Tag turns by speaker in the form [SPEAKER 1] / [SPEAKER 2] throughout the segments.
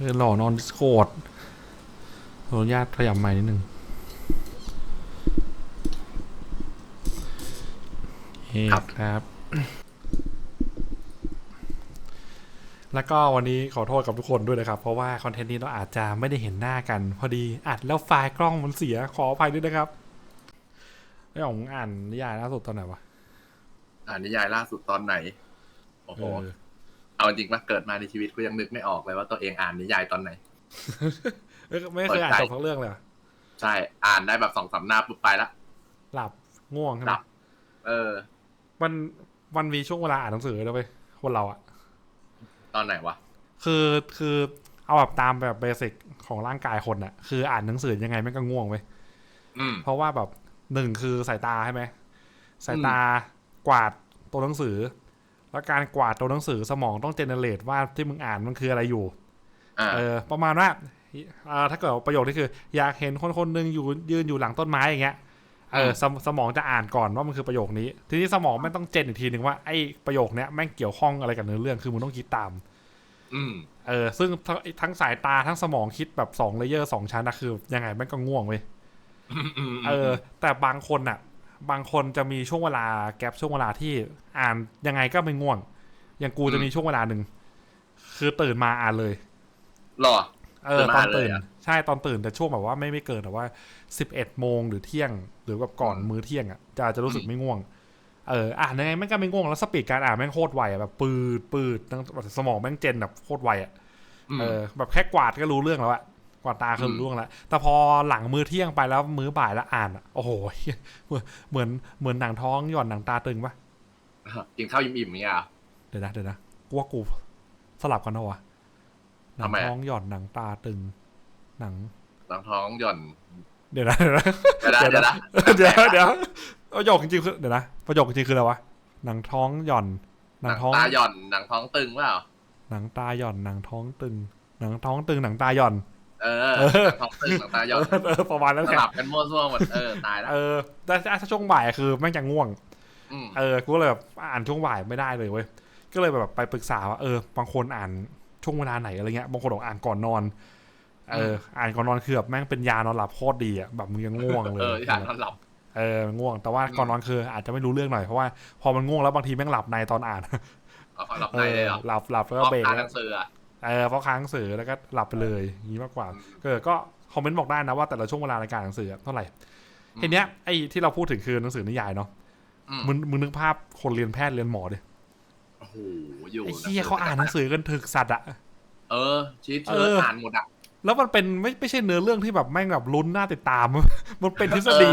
[SPEAKER 1] เออหล่อนอนดิสโคดขออนุญาตขยับไม้นิดนึงเฮ้
[SPEAKER 2] ครับ
[SPEAKER 1] ครับ แล้วก็วันนี้ขอโทษกับทุกคนด้วยนะครับ เพราะว่าคอนเทนต์นี้เราอาจจะไม่ได้เห็นหน้ากัน พอดีอัดแล้วไฟล์กล้องมันเสียขออภัยด้วยนะครับไอ้ของอ่านนิยายล่าสุดตอนไหนวะ
[SPEAKER 2] อ่านนิยายล่าสุดตอนไหน โอ้โห
[SPEAKER 1] เออ
[SPEAKER 2] เอาจริงว่าเกิดมาในชีวิตกูยังนึกไม่ออกเลยว่าตัวเองอ่านนิยายตอนไหน
[SPEAKER 1] เอ้ยไม่เคยอ่าน
[SPEAKER 2] เปิดใจ
[SPEAKER 1] จบทั้งเรื่องเลยเหรอ
[SPEAKER 2] ใช่อ่านได้แบบสองสามหน้าปุ๊บไปละ
[SPEAKER 1] หลับง่วงใช่ไห
[SPEAKER 2] ห
[SPEAKER 1] ม
[SPEAKER 2] ลับเออ
[SPEAKER 1] มันมันมีช่วงเวลาอ่านหนังสือด้วยเว้ยคนเราอะ
[SPEAKER 2] ตอนไหนวะ
[SPEAKER 1] คือคือเอาแบบตามแบบเบสิกของร่างกายคนอะคืออ่านหนังสือยังไงไม่ก็ง่วงเว้ย
[SPEAKER 2] อืม
[SPEAKER 1] เพราะว่าแบบหนึ่งคือสายตาใช่ไหมสายตากวาดตัวหนังสือ แล้วการกวาดตัวหนังสือสมองต้องเจเนเรตว่าที่มึงอ่านมันคืออะไรอยู่
[SPEAKER 2] อ่า
[SPEAKER 1] เออ ประมาณว่าอ่าถ้าเกิดว่าประโยคที่คือ อยากเห็นคนคนหนึ่งอยู่ยืนอยู่หลังต้นไม้อย่างเงี้ยเออสมสมองจะอ่านก่อนว่ามันคือประโยคนี้ ทีนี้สมองไม่งต้องเจนอีกทีหนึ่งว่าไอ้ประโยคเนี้ยแม่งเกี่ยวข้องอะไรกับเนื้อเรื่องคือมึงต้องคิดตาม
[SPEAKER 2] อืม
[SPEAKER 1] เออ ซึ่งทั้งทั้งสายตาทั้งสมองคิดแบบสองเลเยอร์สองชั้นนะคือยังไงแม่งก็ง่วงเว้ย
[SPEAKER 2] อืมอืม
[SPEAKER 1] เออ แต่บางคนอะ บางคนจะมีช่วงเวลาแกลบช่วงเวลาที่อ่านยังไงก็ไม่ง่วง อย่างกูจะมีช่วงเวลาหนึ่งคือตื่นมาอ่านเลย
[SPEAKER 2] หรอ
[SPEAKER 1] เออ
[SPEAKER 2] ตื่น
[SPEAKER 1] ต
[SPEAKER 2] มา
[SPEAKER 1] อน
[SPEAKER 2] เลย
[SPEAKER 1] ตื่น
[SPEAKER 2] อะ
[SPEAKER 1] ใช่ตอนตื่นแต่ช่วงแบบว่าไม่ไม่เกินแต่ว่าสิบเอ็ดโมงหรือเที่ยง หรือแบบก่อน
[SPEAKER 2] อืม
[SPEAKER 1] มื้อเที่ยงอะจะจะรู้สึกไม่ง่วงเอออ่านยังไงแม่งก็ไม่ง่วงแล้วสปีดการอ่านแม่งโคตรไวอะแบบปืดปืดตั้งสมองแม่งเจนแบบโคตรไวอะ
[SPEAKER 2] อืม
[SPEAKER 1] เออแบบแค่กวาดก็รู้เรื่องแล้วอะ กวาดตาคือ
[SPEAKER 2] อืม
[SPEAKER 1] รู้เรื่องแล้วแต่พอหลังมื้อเที่ยงไปแล้วมื้อบ่ายแล้วอ่านอะโอ้โหเหี้ยเหมือนเหมือนเหมือนหนังท้องหย่อนหนังตาตึงปะ
[SPEAKER 2] กินข้าวอิ่มๆเนี่ยเหรอ
[SPEAKER 1] เดี๋ยวนะเดี๋ยวนะกูว่ากูสลับกันนะวะหนัง
[SPEAKER 2] ทำไมอะ
[SPEAKER 1] ท้องหย่อนหนังตาตึง หนัง
[SPEAKER 2] หลังท้องหย่อน
[SPEAKER 1] เดี๋ยวนะเดี๋ยวนะ
[SPEAKER 2] เดี๋ยวนะ
[SPEAKER 1] เดี๋
[SPEAKER 2] เดี๋
[SPEAKER 1] ย
[SPEAKER 2] ยวว
[SPEAKER 1] นะ
[SPEAKER 2] นะ
[SPEAKER 1] เดี๋ยวเดี๋ยวประโยคจริงๆคือเดี๋ยวนะประโยคจริงๆคืออะไรวะหนังท้องหย่อนห
[SPEAKER 2] ห
[SPEAKER 1] นั
[SPEAKER 2] นั
[SPEAKER 1] ง
[SPEAKER 2] ง
[SPEAKER 1] ท้อง
[SPEAKER 2] ตาหย่อนหนังท้องตึงเปล่า
[SPEAKER 1] หนังตาหย่อนหนังท้องตึง หนังท้องตึงหนังตาหย่อน
[SPEAKER 2] เออ
[SPEAKER 1] เออ
[SPEAKER 2] หนังท้องตึงหนังตาหย่อน
[SPEAKER 1] เออเออประมาณนั้น
[SPEAKER 2] ส
[SPEAKER 1] แหละ
[SPEAKER 2] ลับกันมั่วซั่วหมดเออตายแล้ว
[SPEAKER 1] เออแต่ถ้าช่วงบ่ายคือแม่งจะง่วง
[SPEAKER 2] อืม
[SPEAKER 1] เออกูก็เลยแบบอ่านช่วงบ่ายไม่ได้เลยเว้ยก็เลยแบบไปปรึกษาว่าเออบางคนอ่านช่วงเวลาไหนอะไรเงี้ยบางคนบอกอ่านก่อนนอนเอออ่านก่อนนอนคือแบบแม่งเป็นยานอนหลับโคตรดีอะแบบมึงยังง่วงเลย
[SPEAKER 2] เอออยากนอนหลับ
[SPEAKER 1] เออง่วงแต่ว่าก่อนนอนคืออาจจะไม่รู้เรื่องหน่อยเพราะว่าพอมันง่วงแล้วบางทีแม่งหลับในตอนอ่าน
[SPEAKER 2] เอาหลับ
[SPEAKER 1] เอ
[SPEAKER 2] ใน
[SPEAKER 1] อ
[SPEAKER 2] เลยเหรอ
[SPEAKER 1] หลับหลับแล้ว
[SPEAKER 2] เพ
[SPEAKER 1] ก็
[SPEAKER 2] ราะ
[SPEAKER 1] เบรก
[SPEAKER 2] อ่านห
[SPEAKER 1] แล้
[SPEAKER 2] นั
[SPEAKER 1] ว
[SPEAKER 2] งสืออะ
[SPEAKER 1] เออเพราะค้างหนังสือแล้วก็หลับไปเลยอย่างนี้มากกว่าเออก็คอมเมนต์บอกได้นะว่าแต่ละช่วงเวลาในการอ่านหนังสือเท่าไหร่ทีเนี้ยไอ้ที่เราพูดถึงคือหนังสือนิยายเนาะ
[SPEAKER 2] อืม
[SPEAKER 1] มึงมึงนึกภาพคนเรียนแพทย์เรียนหมอดิ
[SPEAKER 2] โอ้โหอยู่
[SPEAKER 1] ไอ้เหี้ยเขาอ่านหนังสือกันถึกสัตว์อะ
[SPEAKER 2] เออชีท
[SPEAKER 1] เอ
[SPEAKER 2] เชิญ
[SPEAKER 1] อ
[SPEAKER 2] อ่านหมดอะ
[SPEAKER 1] แล้วมันเป็นไม่ไม่ใช่เนื้อเรื่องที่แบบแม่งแบบลุ้นน่าติดตาม มันเป็นทฤษฎี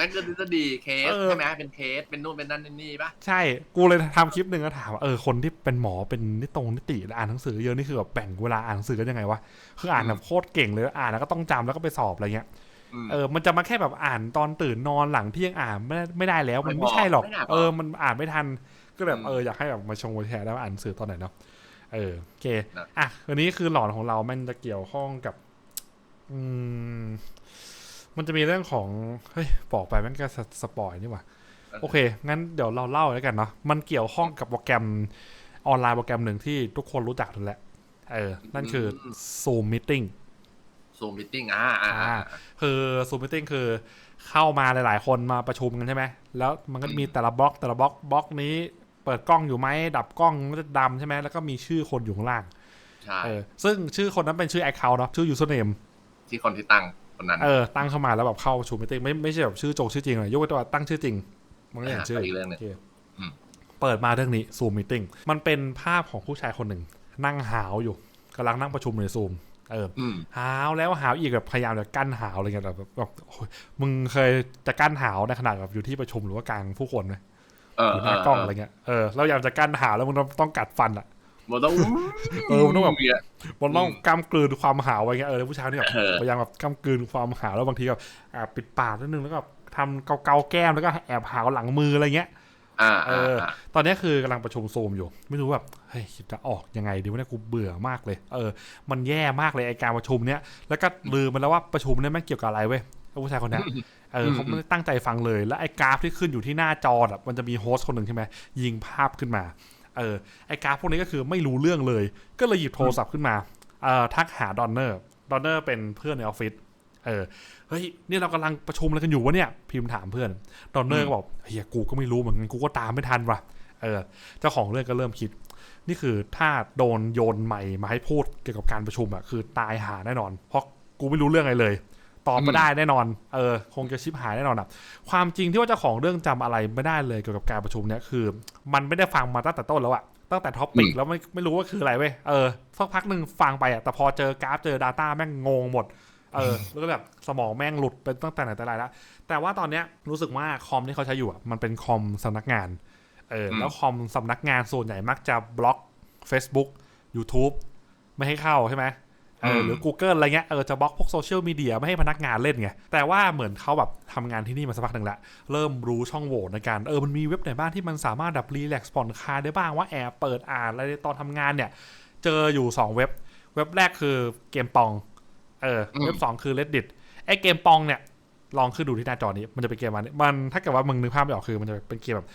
[SPEAKER 2] นั่นก็ทฤษฎีเคส
[SPEAKER 1] เออ
[SPEAKER 2] ใช่ไหมเป็นเคสเป็นนู่นเป็นนั่นเป็นนี่ปะ
[SPEAKER 1] ใช่ กูเลยทำคลิปหนึ่งแล้วถามว่าเออคนที่เป็นหมอเป็นนิตรงนิติแล้วอ่านหนังสือเยอะนี่คือแบบแบ่งเวลาอ่านหนังสือกันยังไงวะคืออ่านแบบโคตรเก่งเลยอ่านแล้วก็ต้องจำแล้วก็ไปสอบอะไรเงี้ย
[SPEAKER 2] ม
[SPEAKER 1] เออ มันจะมาแค่แบบอ่านตอนตื่นนอนหลังเที่ยงอ่านไม่ได้ไม่ได้แล้ว มัน
[SPEAKER 2] ไม่
[SPEAKER 1] ไม่ใช่หรอก
[SPEAKER 2] ไม่ได้หรอก
[SPEAKER 1] เออ มันอ่านไม่ทัน ก็แบบ
[SPEAKER 2] อืม
[SPEAKER 1] เอออยากให้แบบมาชงมาแชร์แล้วาอ่านหนังสือตอนไหนเนาะ เออโอเค
[SPEAKER 2] นะ
[SPEAKER 1] อะวันนี้คือหลอนของเรามันจะเกี่ยวข้องกับ อืม มันจะมีเรื่องของเฮ้ยบอกไปแมันก็สสปอยนี่หว่าโอเค งั้นเดี๋ยวเราเล่าแล้วกันเนาะมันเกี่ยวข้องกับโปรแกรมออนไลน์โปรแกรมหนึ่งที่ทุกคนรู้จักนั่นแหละ เออ นั่นคือ Zoom Meeting
[SPEAKER 2] ซูมมิทติ้งอ่าอ่า
[SPEAKER 1] อ่าคือ Zoom Meeting คือเข้ามาหลาย ๆ คนมาประชุมกันใช่ไหม แล้วมันก็จะมีแต่ละบล็อกแต่ละบล็อกบล็อกนี้ เปิดกล้องอยู่ไหมดับกล้องมันจะดำใช่ไหมแล้วก็มีชื่อคนอยู่ข้างล่าง
[SPEAKER 2] ใช่
[SPEAKER 1] เออซึ่งชื่อคนนั้นเป็นชื่อ Account เนาะชื่อ Username
[SPEAKER 2] ที่คนที่ตั้งคนนั้น
[SPEAKER 1] เออตั้งเข้ามาแล้วแบบเข้าประชุม Meeting ไม่ไม่ใช่แบบชื่อจงชื่อจริงเลยยกเว้นแต่ว่าตั้งชื่อจริงมันก็อย่างชื่อ
[SPEAKER 2] อีกเรื่องหนึง
[SPEAKER 1] โอเค
[SPEAKER 2] อืม
[SPEAKER 1] เปิดมาเรื่องนี้ Zoom Meeting มันเป็นภาพของผู้ชายคนหนึ่ง นั่งหาวอยู่กำลังนั่งประชุมในซูมเออ
[SPEAKER 2] อืม
[SPEAKER 1] หาวแล้วหาวอีกแบบพยายามจะกั้นหาวอะไรเงี้ยแบบแบบโอ้ยมึงเคยจะกั้นหาวในขนาดแบบอยู่ที่ประชุมหรือว่ากลางผู้คนไหม
[SPEAKER 2] เออ
[SPEAKER 1] อยู่หน้ากล้องอะไรเงี้ยเออเราอยากจะกั้นหาวแล้วมึงต้องต้องกัดฟันอะ
[SPEAKER 2] มันต้อง
[SPEAKER 1] เออมันต้องแบบ
[SPEAKER 2] เงี้ย
[SPEAKER 1] มันต้อง
[SPEAKER 2] อืม
[SPEAKER 1] กำกลืนความหาวไว้เงี้ยเออแล้วผู้ชายนี่แบบ
[SPEAKER 2] เออ
[SPEAKER 1] พยายามแบบกำกลืนความหาวแล้วบางทีแบบอ่าปิดปากนิดนึงแล้วก็แบบทำเกาๆแก้มแล้วก็แอบหาวหลังมืออะไรเงี้ย
[SPEAKER 2] อ่า
[SPEAKER 1] เออ ตอนนี้คือกำลังประชุมซูมอยู่ ไม่รู้แบบเฮ้ยจะออกยังไงดีวะเนี่ยกูเบื่อมากเลย เออ มันแย่มากเลยไอการประชุมเนี้ยแล้วก็ลืมไปแล้วว่าประชุมเนี่ยแม่งเกี่ยวกับอะไรเว้ยไอ้ ผู้ชายคนเนี้ยเออเขาไม่ได้ตั้งใจฟังเลย แล้วไอ้กราฟที่ขึ้นอยู่ที่หน้าจออะมันจะมีโฮสต์คนหนึ่งใช่ไหมยิงภาพขึ้นมา เออไอ้กราฟพวกนี้ก็คือไม่รู้เรื่องเลย ก็เลยหยิบโทรศัพท์ขึ้นมาเอ่อทักหาดอนเนอร์ดอนเนอร์เป็นเพื่อนในออฟฟิศเออเฮ้ยนี่เรากำลังประชุมอะไรกันอยู่วะเนี่ย พิมพ์ถามเพื่อนดอนเนอร์ก็บอกเฮียกูก็ไม่รู้เหมือนกันกูก็ตามไม่ทันว่ะเออเจ้าของเรื่องก็เริ่มคิด นี่คือถ้าโดนโยนใหม่มาให้พูดเกี่ยวกับการประชุมอะคือตายหาแน่นอน เพราะกูไม่รู้เรื่องอะไรเลย ตอบไม่ได้แน่นอน เออ คงจะชิบหายแน่นอนอะความจริงที่ว่าเจ้าของเรื่องจำอะไรไม่ได้เลยเกี่ยวกับการประชุมเนี่ยคือ มันไม่ได้ฟังมาตั้งแต่ต้นแล้วอะตั้งแต่ท็อปิกแล้วไม่ไม่รู้ว่าคืออะไรเว้ย เออ สักพักหนึ่งฟังไปอะแต่พอเจอกราฟเจอ Data แม่งงงหมด เออ แล้วก็แบบสมองแม่งหลุดเป็นตั้งแต่ไหนแต่ไรแล้ว แต่ว่าตอนเนี้ยรู้สึกว่าคอมที่เขาใช้อยู่อะมันเป็นคอมสำนักงาน เออ แล้วคอมสำนักงานส่วนใหญ่มักจะบล็อก Facebook YouTube ไม่ให้เข้าใช่ไหม เออหรือ Google อะไรเงี้ยเออจะบล็อกพวกโซเชียลมีเดียไม่ให้พนักงานเล่นไง แต่ว่าเหมือนเขาแบบทำงานที่นี่มาสักพักหนึ่งละ เริ่มรู้ช่องโหว่ในการ เออมันมีเว็บไหนบ้างที่มันสามารถแบบรีแลกซ์ผ่อนคลายได้บ้างว่าแอบเปิดอ่านอะไรตอนทำงานเนี่ย เจออยู่ 2 เว็บ เว็บแรกคือเกมปองเออเว็บ 2 คือ reddit ไอ้เกมปองเนี่ยลองขึ้นดูที่หน้าจอนี้มันจะเป็นเกมมันมันถ้าเกิดว่ามึงนึกภาพไม่ออกคือมันจะเป็นเกมแบบ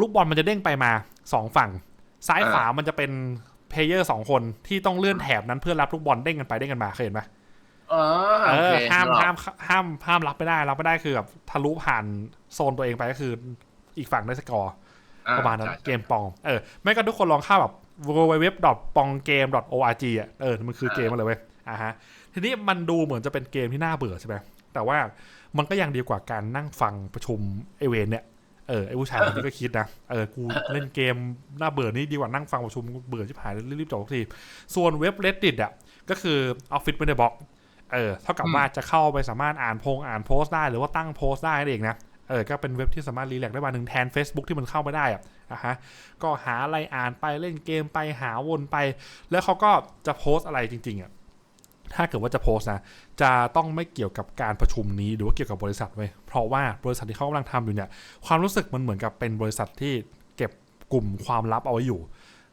[SPEAKER 1] ลูกบอลมันจะเด้งไปมาสองฝั่ง ซ้ายขวามันจะเป็น เพลเยอร์สองคนที่ต้องเลื่อนแถบนั้นเพื่อรับลูกบอลเด้งกันไปเด้งกันมาเคยเห็นไหม
[SPEAKER 2] เออ
[SPEAKER 1] เอ
[SPEAKER 2] โอ
[SPEAKER 1] อ
[SPEAKER 2] เค
[SPEAKER 1] ห้าม
[SPEAKER 2] นึกออก
[SPEAKER 1] ห้ามห้ามห้ามรับไม่ได้รับไม่ได้คือแบบทะลุผ่านโซนตัวเองไปก็คืออีกฝั่งได้สกอร์
[SPEAKER 2] อ่
[SPEAKER 1] ประมาณนั้น
[SPEAKER 2] ใช่
[SPEAKER 1] เกมปอง เออไม่ก็ทุกคนลองเข้าแบบ www.pongame.org อะเออมันคือเกมมาเลยเว้ยอ่าฮะ ทีนี้มันดูเหมือนจะเป็นเกมที่น่าเบื่อใช่ไหมแต่ว่ามันก็ยังดีกว่าการนั่งฟังประชุมไอเวนเนี่ย เออไอผู้ชายคนนี้ก็คิดนะเออกูเล่นเกมน่าเบื่อนี่ดีกว่านั่งฟังประชุมเบื่อชิบหายรีบๆจบทุกทีส่วนเว็บ reddit อะก็คือ Office ไม่ได้บล็อกเออเท่ากับว่าจะเข้าไปสามารถอ่านพงอ่านโพสต์ได้หรือว่าตั้งโพสต์ได้นั่นเองนะเออก็เป็นเว็บที่สามารถรีแลกซ์ได้วันหนึ่งแทน Facebook ที่มันเข้าไม่ได้อะอะฮะก็หาอะไรอ่านไปเล่นเกมไปหาวนไป แล้วเขาก็จะโพสต์อะไรจริงๆอะ ถ้าเกิดว่าจะโพสต์นะ จะต้องไม่เกี่ยวกับการประชุมนี้หรือว่าเกี่ยวกับบริษัทไว้ยเพราะว่าบริษัทที่เขากำลังทำอยู่เนี่ย ความรู้สึกมันเหมือนกับเป็นบริษัทที่เก็บกลุ่มความลับเอาไว้อยู่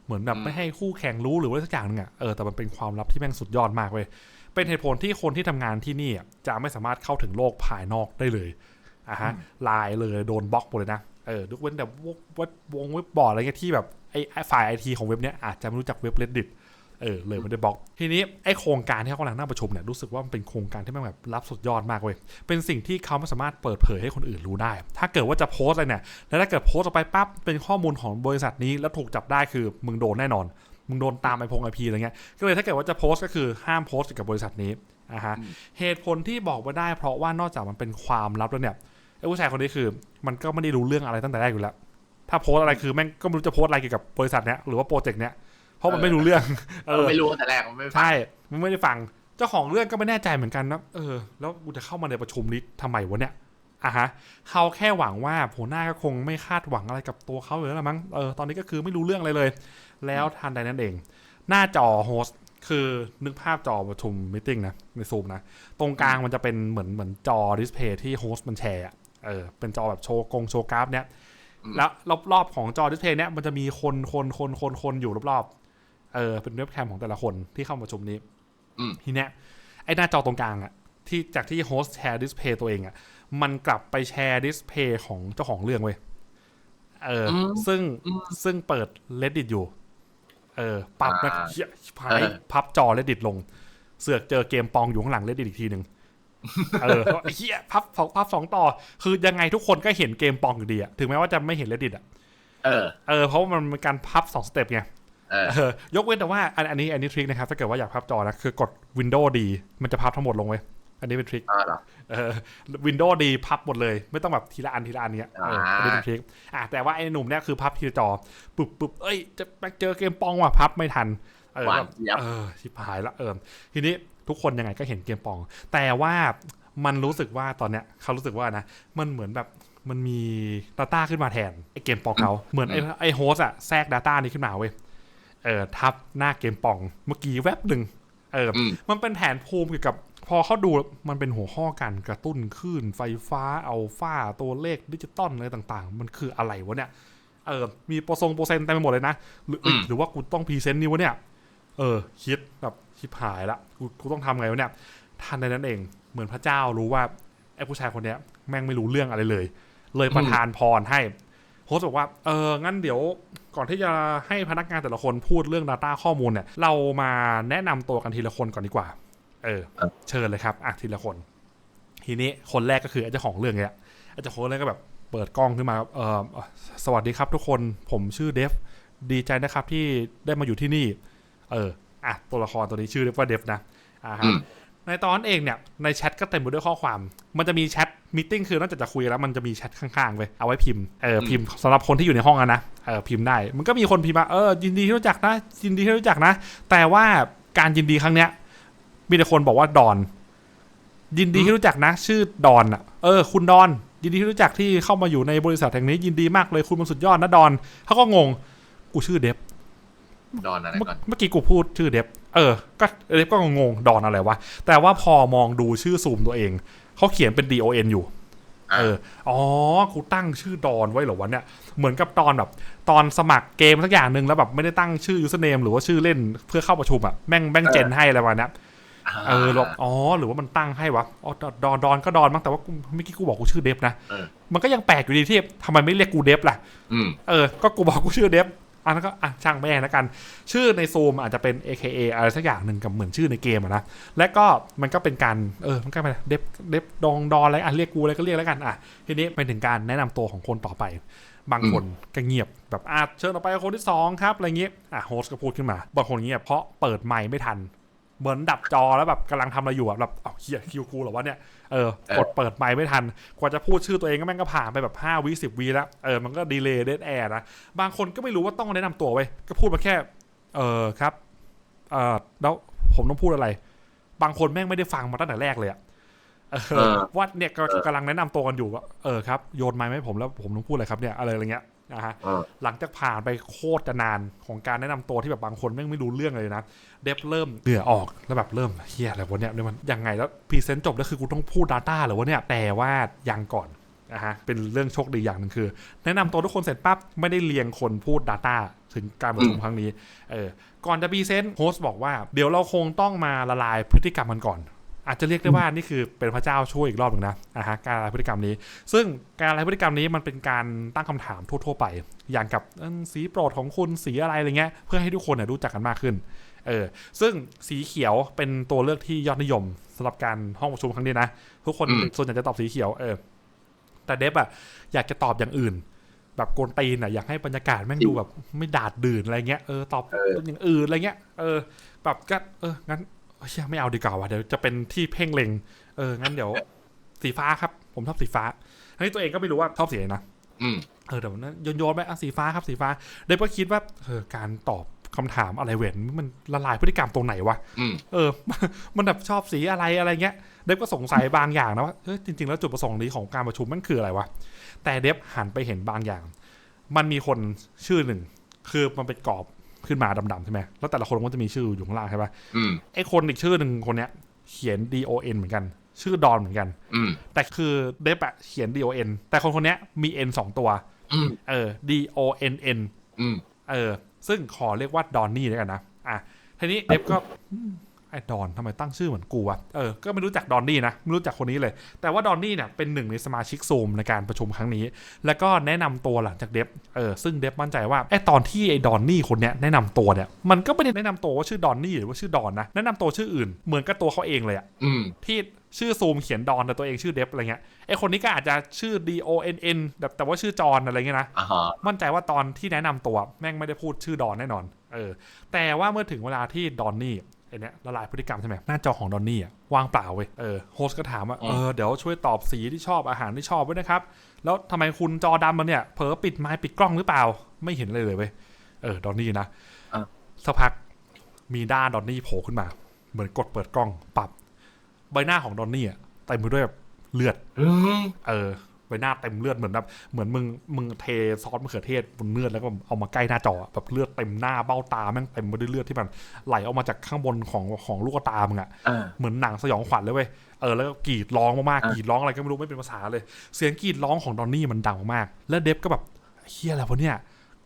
[SPEAKER 1] เหมือนแบบไม่ให้คู่แข่งรู้หรือว่าสักอย่างหนึงอะเออแต่มันเป็นความลับที่แม่งสุดยอดมากเว้ยเป็นเหตุผลที่คนที่ทำงานที่นี่อะจะไม่สามารถเข้าถึงโลกภายนอกได้เลยอะฮะไลน์เลยโดนบล็อกหมดเลยนะเออยกเว้นแต่วงเว็บวงเว็บบอร์ดอะไรเงี้ยที่แบบไอ้ไอ้ฝ่ายไอทีของเว็บเนี้ยอาจจะไม่รู้จักเว็บ reddit เออเลยไม่ได้บล็อก ทีนี้ไอ้โครงการที่เขากำลังนั่งประชุมเนี่ยรู้สึกว่ามันเป็นโครงการที่แม่งแบบรับสุดยอดมากเว้ยเป็นสิ่งที่เขาไม่สามารถเปิดเผยให้คนอื่นรู้ได้ ถ้าเกิดว่าจะโพสต์อะไรเนี่ยแล้วถ้าเกิดโพสต์ออกไปปั๊บเป็นข้อมูลของบริษัทนี้แล้วถูกจับได้คือมึงโดนแน่นอน มึงโดนตามไอพงไอพีอะไรเงี้ยก็เลยถ้าเกิดว่าจะโพสต์ก็คือห้ามโพสต์เกี่ยวกับบริษัทนี้อะฮะเหตุผลที่บอกไม่ได้เพราะว่านอกจากมันเป็นความลับแล้วเนี่ยไอ้ผู้ชายคนนี้คือมันก็ไม่ได้รู้เรื่องอะไรตั้งแต่แรกอยู่แล้ว ถ้าโพสต์อะไรคือแม่งก็ไม่รู้จะโพสต์อะไรเกี่ยวกับบริษัทเนี้ยหรือว่าโปรเจกต์เนี้ย เพราะมันไม่รู้เรื่อง เอ
[SPEAKER 2] เออ
[SPEAKER 1] อ
[SPEAKER 2] ไม่รู้แต่แรกมันไม่ฟัง
[SPEAKER 1] ใช่มันไม่ได้ฟัง เจ้าของเรื่องก็ไม่แน่ใจเหมือนกันนะเออ แล้วกูจะเข้ามาในประชุมนี้ทำไมวะเนี่ยอะฮะเขาแค่หวังว่าหัวหน้าก็คงไม่คาดหวังอะไรกับตัวเขาเลยละมั้งเออตอนนี้ก็คือไม่รู้เรื่องอะไรเลย แล้วทันใดนั้นเอง หน้าจอโฮสต์คือนึกภาพจอประชุมมิ팅นะในซูมนะตรงกลางมันจะเป็นเหมือนเหมือนจอดิสเพย์ที่โฮสต์มันแชร์อะเออเป็นจอแบบโชว์กงโชว์กราฟเนี่ยแล้วรอบๆของจอดิสเพย์เนี่ยมันจะมีคนคนคนคนคนอยู่รอบๆ เออเป็นเว็บแคมของแต่ละคนที่เข้ามาประชุมนี้
[SPEAKER 2] อืม
[SPEAKER 1] ทีเนี้ยไอ้หน้าจอตรงกลางอะที่จากที่โฮสต์แชร์ดิสเพย์ตัวเองอะมันกลับไปแชร์ดิสเพย์ของเจ้าของเรื่องเว้ยเอออ
[SPEAKER 2] ม
[SPEAKER 1] ซึ่ง
[SPEAKER 2] อืม
[SPEAKER 1] ซึ่งเปิด reddit อยู่ เออปรับนะ
[SPEAKER 2] อ่า
[SPEAKER 1] เหี้ยชิบหา
[SPEAKER 2] เอยอ
[SPEAKER 1] พับจอ reddit ลง เสือกเจอเกมปองอยู่ข้างหลัง reddit อีกทีหนึ่งเออเพราะไอ้เฮียพับสองพับสองต่อ คือยังไงทุกคนก็เห็นเกมปองอยู่ดีอะถึงแม้ว่าจะไม่เห็น reddit อะ
[SPEAKER 2] เออ
[SPEAKER 1] เออ เพราะว่ามันเป็นการพับสองสเต็ปไง
[SPEAKER 2] เออ
[SPEAKER 1] เออ ยกเว้นแต่ว่าอันอันนี้อันนี้ทริคนะครับถ้าเกิดว่าอยากพับจอนะคือกด Windows D มันจะพับทั้งหมดลงไว้ยอันนี้เป็นทริค
[SPEAKER 2] เออเหรอ
[SPEAKER 1] เออ Windows D พับหมดเลย ไม่ต้องแบบทีละอันทีละอันเนี้ยเออ
[SPEAKER 2] อ่า
[SPEAKER 1] อันนี้เป็นทริคอะแต่ว่าไอ้หนุ่มเนี่ยคือพับทีละจอปุ๊บปุ๊บเอ้ยจะไปเจอเกมปองว่ะพับไม่ทันเออ
[SPEAKER 2] หวาน
[SPEAKER 1] แบบ
[SPEAKER 2] เจี๊ยบ
[SPEAKER 1] เออชิบหายละเออทีนี้ทุกคนยังไงก็เห็นเกมปอง แต่ว่ามันรู้สึกว่าตอนเนี้ยเขารู้สึกว่านะ มันเหมือนแบบมันมี Data ขึ้นมาแทนไอ้เกมปองเขาเหมือนไอ้ไอ้โฮสอะแทรก Data นี้ขึ้นมาเว้ย เออทับหน้าเกมปองเมื่อกี้แวบหนึ่งเอออ
[SPEAKER 2] ม
[SPEAKER 1] มันเป็นแผนภูมิเกี่ยวกับ พอเขาดูมันเป็นหัวข้อการกระตุ้นคลื่นไฟฟ้าอัลฟาตัวเลขดิจิตอลอะไรต่าง ๆ มันคืออะไรวะเนี่ยเออมีโปรทรงโปรเซนต์เต็มไปหมดเลยนะ หรือเอ้ย
[SPEAKER 2] อืม
[SPEAKER 1] หรือว่ากูต้องพรีเซนต์นี่วะเนี่ย เออ คิดแบบชิบหายละกูกูต้องทำไงวะเนี่ยทันใดนั้นเอง เหมือนพระเจ้ารู้ว่าไอ้ผู้ชายคนเนี้ย แม่งไม่รู้เรื่องอะไรเลย เลยประทานพรให้ โฮสต์บอกว่า เออ งั้นเดี๋ยวก่อนที่จะให้พนักงานแต่ละคนพูดเรื่อง Data ข้อมูลเนี่ย เรามาแนะนำตัวกันทีละคนก่อนดีกว่า เออ เชิญเลยครับ อะ ทีละคน ทีนี้คนแรกก็คือไอ้เจ้าของเรื่องเนี่ยอ้เจ้าของเรื่องก็แบบเปิดกล้องขึ้นมา เออสวัสดีครับทุกคน ผมชื่อเดฟ ดีใจนะครับที่ได้มาอยู่ที่นี่ เออ อะ ตัวละครตัวนี้ชื่อเรียกว่าเดฟนะ อ่าฮะ ในตอนเองเนี่ยในแชทก็เต็มไปด้วยข้อความ มันจะมีแชทมิ팅คือนอกจากจะคุยแล้วมันจะมีแชทข้างๆไว้เอาไว้พิมพ์เออพิมพ์สำหรับคนที่อยู่ในห้องอะนะเออพิมพ์ได้ มันก็มีคนพิมพ์มาเออยินดีที่รู้จักนะยินดีที่รู้จักนะ แต่ว่าการยินดีครั้งเนี้ยมีแต่คนบอกว่าดอน ยินดีที่รู้จักนะ ชื่อดอนอะเออ คุณดอน ยินดีที่รู้จักที่เข้ามาอยู่ในบริษัทแห่งนี้ยินดีมากเลยคุณมันสุดยอดนะดอนเขาก็งงกูชื่อเดฟ
[SPEAKER 2] ดอนอะไร
[SPEAKER 1] เมื่อ
[SPEAKER 2] ก่อน
[SPEAKER 1] เมื่อกี้กูพูดชื่อเดฟเออ ก็เดฟก็งงๆดอนอะไรวะ แต่ว่าพอมองดูชื่อซูมตัวเอง เขาเขียนเป็น D O N อยู่ เออ อ๋อ กูตั้งชื่อดอนไว้เหรอวะเนี่ย เหมือนกับตอนแบบ ตอนสมัครเกมสักอย่างหนึ่งแล้วแบบไม่ได้ตั้งชื่อ username หรือว่าชื่อเล่นเพื่อเข้าประชุมอะแม่งแม่งเจนให้อะไรประมาณเนี้ยเออหรอกอ๋อ หรือว่ามันตั้งให้วะ อ๋อ ดอน ดอนก็ดอนมั้ง แต่ว่ากูเมื่อกี้กูบอกกูชื่อเดฟนะ
[SPEAKER 2] เออ
[SPEAKER 1] มันก็ยังแปลกอยู่ดีที่ทำไมไม่เรียกกูเดฟล่ะ
[SPEAKER 2] อืม
[SPEAKER 1] เออ ก็กูบอกกูชื่อเดฟ อันนั้นก็อะช่างแม่งแล้วกัน ชื่อในซูมอาจจะเป็น AKA อะไรสักอย่างหนึ่งกับเหมือนชื่อในเกมนะและก็มันก็เป็นการเออมันก็เป็นเด็บเด็บดองดอนอะไรอะเรียกกูอะไรก็เรียกแล้วกันอะทีนี้ไปถึงการแนะนำตัวของคนต่อไป บางคนก็เงียบแบบอะเชิญต่อไปคนที่สองครับอะไรเงี้ยอะโฮสก็พูดขึ้นมาบางคนเงียบเพราะเปิดไมค์ไม่ทัน เหมือนดับจอแล้วแบบกำลังทำอะไรอยู่อะแบบเอ้าเฮียคิวกูเหรอวะเนี่ยเออ
[SPEAKER 2] เออก
[SPEAKER 1] ดเปิดไมค์ไม่ทันกว่าจะพูดชื่อตัวเองก็แม่งก็ผ่านไปแบบ5วิ10วิแล้วเออมันก็ดีเลย์เดดแอร์นะบางคนก็ไม่รู้ว่าต้องแนะนำตัวไว้ยก็พูดมาแค่ เออครับเออแล้วผมต้องพูดอะไร บางคนแม่งไม่ได้ฟังมาตั้งแต่แรกเลยอะเอ
[SPEAKER 2] เอ
[SPEAKER 1] อ
[SPEAKER 2] อ
[SPEAKER 1] ว่าเนี่ยก็
[SPEAKER 2] เออ
[SPEAKER 1] กำลังแนะนำตัวกันอยู่ว่าเออครับโยนไมค์มาให้ผมแล้วผมต้องพูดอะไรครับเนี่ยอะไรอะไรเงี้ย นะฮะ
[SPEAKER 2] เออ
[SPEAKER 1] หลังจากผ่านไปโคตรจะนานของการแนะนำตัวที่แบบบางคนแม่งไม่รู้เรื่องเลยนะ เดฟเริ่มเหนื่อออกแล้วแบบเริ่มเฮียอะไรวะเนี่ยเนี่ยมันยังไงแล้วพรีเซนต์จบแล้วคือกูต้องพูด Data เหรือวะเนี่ยแต่ว่ายังก่อนนะฮะเป็นเรื่องโชคดีอย่างหนึ่งคือ แนะนำตัวทุกคนเสร็จปั๊บไม่ได้เรียงคนพูด Data ถึงการประชุมครั้งนี้เออก่อนจะพรีเซนต์โฮสต์บอกว่าเดี๋ยวเราคงต้องมาละลายพฤติกรรมกันก่อน อาจจะเรียกได้ว่านี่คือเป็นพระเจ้าช่วยอีกรอบหนึ่งนะอะฮะการละลายพฤติกรรมนี้ ซึ่งการละลายพฤติกรรมนี้มันเป็นการตั้งคำถามทั่ว ๆ ไป อย่างกับเอิ่มสีโปรดของคุณสีอะไรอะไรเงี้ยเพื่อให้ทุกคนเนี่ยรู้จักกันมากขึ้นเออซึ่งสีเขียวเป็นตัวเลือกที่ยอดนิยมสำหรับการห้องประชุมครั้งนี้นะทุกคน
[SPEAKER 2] อืม
[SPEAKER 1] ส่วนใหญ่จะตอบสีเขียวเออแต่เดฟอะอยากจะตอบอย่างอื่น แบบโกนตีนอะอยากให้บรรยากาศแม่งดูแบบไม่ดาดดื่นอะไรเงี้ยเออตอบ
[SPEAKER 2] เออ
[SPEAKER 1] อย่างอื่นอะไรเงี้ยเออแบบก็เอองั้น เฮ้ยไม่เอาดีกว่าว่ะเดี๋ยวจะเป็นที่เพ่งเล็ง เออ งั้นเดี๋ยว สีฟ้าครับ ผมชอบสีฟ้าเฮ้ยตัวเองก็ไม่รู้ว่าชอบสีไหนนะ
[SPEAKER 2] อืม
[SPEAKER 1] เออเดี๋ยวนะโยนโยนๆไปอะสีฟ้าครับสีฟ้าเดฟก็คิดว่าเออการตอบคำถามอะไรเว้นมันละลายพฤติกรรมตรงไหนวะ
[SPEAKER 2] อืม
[SPEAKER 1] เออ มันแบบชอบสีอะไรอะไรเงี้ย เดฟก็สงสัยบางอย่างนะว่าเออจริง ๆ แล้วจุดประสงค์นี้ของการประชุมมันคืออะไรวะ แต่เดฟหันไปเห็นบางอย่าง มันมีคนชื่อหนึ่ง คือมันเป็นกรอบ ขึ้นมาดำๆใช่ไหมแล้วแต่ละคนมันก็จะมีชื่ออยู่ข้างล่างใช่ปะ
[SPEAKER 2] อืม
[SPEAKER 1] ไอ้คนอีกชื่อหนึ่งคนเนี้ย เขียน D O N เหมือนกัน ชื่อดอนเหมือนกัน
[SPEAKER 2] อืม
[SPEAKER 1] แต่คือเดฟอะเขียน D O N แต่คนคนเนี้ยมี N สองตัว
[SPEAKER 2] อืม
[SPEAKER 1] เออ D O N N
[SPEAKER 2] อืม
[SPEAKER 1] เออ ซึ่งขอเรียกว่าดอนนี่แล้วกันนะอะทีนี้เดฟก็อืม ไอ้ดอนทำไมตั้งชื่อเหมือนกูวะเออ ก็ไม่รู้จักดอนนี่นะ ไม่รู้จักคนนี้เลย แต่ว่าดอนนี่เนี่ยเป็นหนึ่งในสมาชิกซูมในการประชุมครั้งนี้ แล้วก็แนะนำตัวหลังจากเดฟ เออ ซึ่งเดฟมั่นใจว่าไอ้ตอนที่ไอ้ดอนนี่คนเนี้ยแนะนำตัวเนี่ย มันก็ไม่ได้แนะนำตัวว่าชื่อดอนนี่หรือว่าชื่อดอนนะ แนะนำตัวชื่ออื่น เหมือนกับตัวเขาเองเลยอะ
[SPEAKER 2] อืม
[SPEAKER 1] ที่ชื่อซูมเขียนดอนแต่ตัวเองชื่อเดฟอะไรเงี้ยไอ้คนนี้ก็อาจจะชื่อ D O N N แบบแต่ว่าชื่อจอนอะไรเงี้ยนะ
[SPEAKER 2] อ่าฮะ
[SPEAKER 1] มั่นใจว่าตอนที่แนะนำตัวแม่งไม่ได้พูดชื่อดอนแน่นอนเออแต่ว่าเมื่อถึงเวลาที่ดอนนี่ ไอเนี้ยละลายพฤติกรรมใช่ไหมหน้าจอของดอนนี่อะว่างเปล่าเว้ยเออโฮสก็ถามว่าเออเดี๋ยวช่วยตอบสีที่ชอบอาหารที่ชอบไว้นะครับ แล้วทำไมคุณจอดำมันเนี่ยเผลอปิดไม้ปิดกล้องหรือเปล่า ไม่เห็นเลยเลยเว้ยเออดอนนี่นะ
[SPEAKER 2] อะ
[SPEAKER 1] สักพักมีด้านดอนนี่โผล่ขึ้นมา เหมือนกดเปิดกล้องปรับ ใบหน้าของดอนนี่อะเต็มไปด้วยแบบเลือด
[SPEAKER 2] อืม
[SPEAKER 1] เออ ใบหน้าเต็มเลือดเหมือนแบบเหมือนมึงมึงเทซอสมะเขือเทศบนเลือดแล้วก็เอามาใกล้หน้าจออะแบบเลือดเต็มหน้าเบ้าตาแม่งเต็มไปด้วยเลือดที่มันไหลออกมาจากข้างบนของของลูกตามึงอะ
[SPEAKER 2] อ่า
[SPEAKER 1] เหมือนหนังสยองขวัญเลยเว้ยเออแล้วก็กรีดร้องมากๆ
[SPEAKER 2] อะ
[SPEAKER 1] กรีดร้องอะไรก็ไม่รู้ไม่เป็นภาษาเลย เสียงกรีดร้องของดอนนี่มันดังมากแล้วเดฟก็แบบเฮียอะไรวะเนี่ย